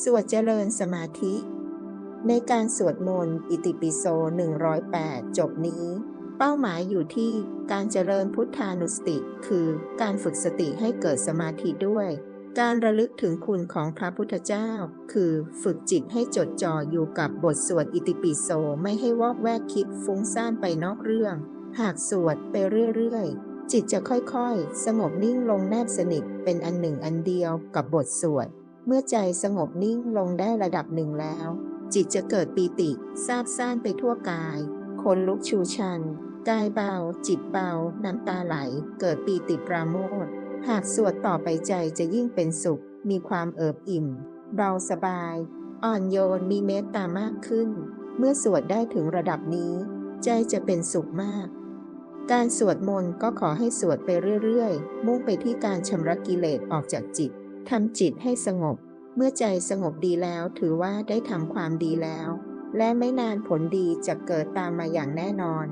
สวดเจริญสมาธิ ในการสวดมนต์อิติปิโส 108 จบนี้ เป้าหมายอยู่ที่การเจริญพุทธานุสติ คือการฝึกสติให้เกิดสมาธิด้วย การระลึกถึงคุณของพระพุทธเจ้า คือฝึกจิตให้จดจ่ออยู่กับบทสวดอิติปิโสไม่ให้วอกแวกคิดฟุ้งซ่านไปนอกเรื่อง หากสวดไปเรื่อยๆจิตจะค่อยๆ สงบนิ่งลงแนบสนิทเป็นอันหนึ่งอันเดียวกับบทสวด เมื่อใจสงบนิ่งลงได้ระดับหนึ่งแล้ว จิตจะเกิดปีติซาบซ่านไปทั่วกายคนลุกชูชัน กายเบา จิตเบา น้ำตาไหล เกิดปีติปราโมทย์หากสวดต่อไปใจจะยิ่งเป็นสุข มีความเอิบอิ่ม เบาสบาย อ่อนโยนมีเมตตามากขึ้น เมื่อสวดได้ถึงระดับนี้ ใจจะเป็นสุขมาก การสวดมนต์ก็ขอให้สวดไปเรื่อยๆ มุ่งไปที่การชำระกิเลสออกจากจิต ทำจิตให้สงบ เมื่อใจสงบดีแล้วถือว่าได้ทำความดีแล้ว และไม่นานผลดีจะเกิดตามมาอย่างแน่นอน